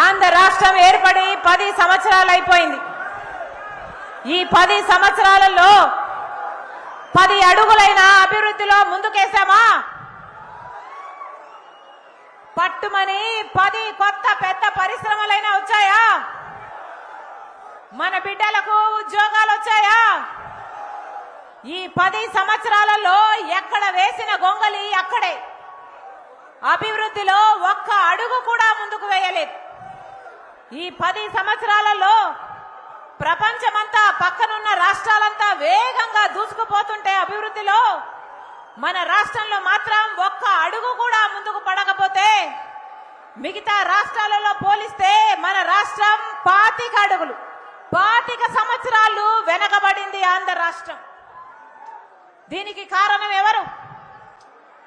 ఆంధ్ర రాష్ట్రం ఏర్పడి పది సంవత్సరాలు అయిపోయింది. ఈ పది సంవత్సరాలలో పది అడుగులైన అభివృద్ధిలో ముందుకేసామా పట్టుమని పది కొత్త పెద్ద పరిశ్రమలైనా వచ్చాయా? మన బిడ్డలకు ఉద్యోగాలు వచ్చాయా? ఈ పది సంవత్సరాలలో ఎక్కడ వేసిన గొంగలి అక్కడే. అభివృద్ధిలో ఒక్క అడుగు కూడా ముందుకు వేయలేదు. ఈ పది సంవత్సరాలలో ప్రపంచమంతా పక్కనున్న రాష్ట్రాలంతా వేగంగా దూసుకుపోతుంటే అభివృద్ధిలో మన రాష్ట్రంలో మాత్రం ఒక్క అడుగు కూడా ముందుకు పడకపోతే మిగతా రాష్ట్రాలలో పోలిస్తే మన రాష్ట్రం పాతిక అడుగులు పాతిక సంవత్సరాలు వెనకబడింది ఆంధ్ర రాష్ట్రం. దీనికి కారణం ఎవరు?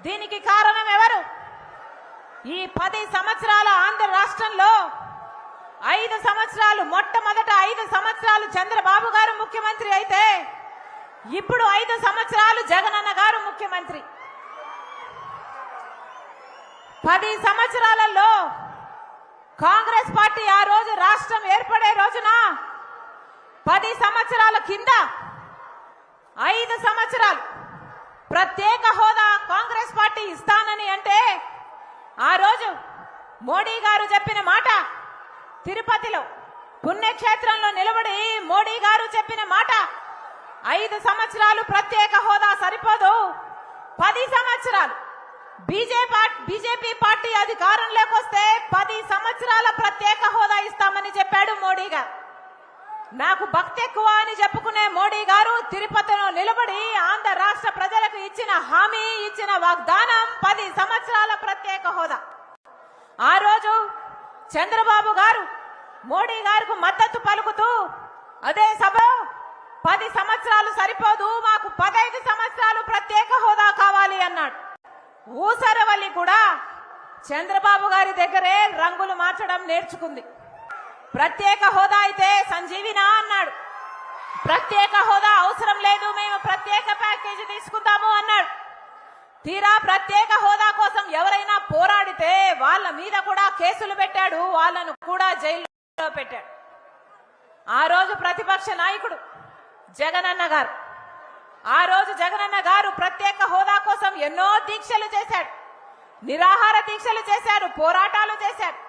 దీనికి కారణం ఎవరు? ఈ పది సంవత్సరాల ఆంధ్ర రాష్ట్రంలో ఐదు సంవత్సరాలు మొట్టమొదట ఐదు సంవత్సరాలు చంద్రబాబు గారు ముఖ్యమంత్రి అయితే ఇప్పుడు ఐదు సంవత్సరాలు జగనన్న గారు ముఖ్యమంత్రి. పది సంవత్సరాలలో కాంగ్రెస్ పార్టీ ఆ రోజు రాష్ట్రం ఏర్పడే రోజున పది సంవత్సరాల కింద ఐదు సంవత్సరాలు ప్రత్యేక హోదా కాంగ్రెస్ పార్టీ ఇస్తానని అంటే ఆ రోజు మోడీ గారు చెప్పిన మాట తిరుపతిలో పుణ్యక్షేత్రంలో నిలబడి మోడీ గారు చెప్పిన మాట. ఐదు సంవత్సరాలు ప్రత్యేక హోదా సరిపోదు. పది సంవత్సరాలు. బీజేపీ బీజేపీ పార్టీ అధికారంలోకి వస్తే పది సంవత్సరాల ప్రత్యేక హోదా ఇస్తామని చెప్పాడు మోడీ గారు. నాకు భక్తి ఎక్కువ అని చెప్పుకునే మోడీ గారు తిరుపతిలో నిలబడి ఆంధ్ర రాష్ట్ర ప్రజలకు ఇచ్చిన హామీ ఇచ్చిన వాగ్దానం పది సంవత్సరాల ప్రత్యేక హోదా. ఆ రోజు చంద్రబాబు గారు మోడీ గారికి మద్దతు పలుకుతూ అదే సభ పది సంవత్సరాలు సరిపోదు మాకు పదైదు సంవత్సరాలు ప్రత్యేక హోదా కావాలి అన్నాడు. ఊసరవల్లి కూడా చంద్రబాబు గారి దగ్గరే రంగులు మార్చడం నేర్చుకుంది. ప్రత్యేక హోదా అయితే సంజీవినా అన్నాడు. ప్రత్యేక హోదా అవసరం లేదు మేము ప్రత్యేక తీరా ప్రత్యేక హోదా కోసం ఎవరైనా పోరాడితే వాళ్ళ మీద కూడా కేసులు పెట్టాడు వాళ్ళను కూడా జైల్లో పెట్టాడు. ఆ రోజు ప్రతిపక్ష నాయకుడు జగనన్న గారు ఆ రోజు జగనన్న గారు ప్రత్యేక హోదా కోసం ఎన్నో దీక్షలు చేశాడు. నిరాహార దీక్షలు చేశారు పోరాటాలు చేశారు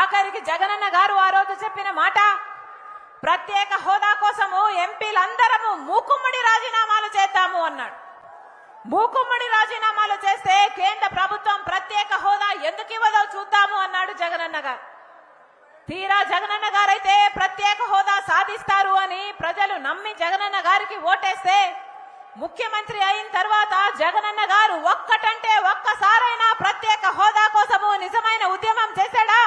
ఆఖరికి జగనన్న గారు ఆ రోజు చెప్పిన మాట ప్రత్యేక హోదా కోసము ఎంపీలందరము మూకుమ్మడి రాజీనామాలు చేద్దాము అన్నాడు. మూకుమ్మడి రాజీనామాలు చేస్తే కేంద్ర ప్రభుత్వం ప్రత్యేక హోదా ఎందుకు ఇవ్వదో చూద్దాము అన్నాడు జగనన్న గారు. తీరా జగనన్న గారైతే ప్రత్యేక హోదా సాధిస్తారు అని ప్రజలు నమ్మి జగనన్న గారికి ఓటేస్తే ముఖ్యమంత్రి అయిన తర్వాత జగనన్న గారు ఒక్కటంటే ఒక్కసారైనా ప్రత్యేక హోదా కోసము నిజమైన ఉద్యమం చేశాడా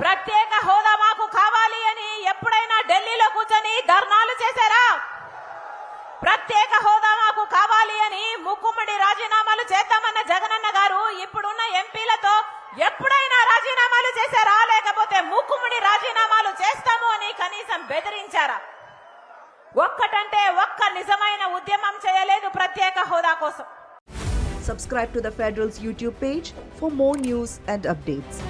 ప్రత్యేక హోదా మాకు కావాలి అని ఎప్పుడైనా ఢిల్లీలో కూర్చొని ధర్నాలు చేశారా ప్రత్యేక హోదా మాకు కావాలి అని ముక్కుమ్మడి రాజీనామాలు చేద్దామన్న జగనన్న గారు ఇప్పుడున్న ఎంపీలతో ఎప్పుడైనా రాజీనామాలు చేశారా? లేకపోతే ముక్కుముడి రాజీనామాలు చేస్తాము అని కనీసం బెదిరించారా? ఒక్కటంటే ఒక్క నిజమైన ఉద్యమం చేయలేదు ప్రత్యేక హోదా కోసం. Subscribe to the Federal's YouTube page for more news and updates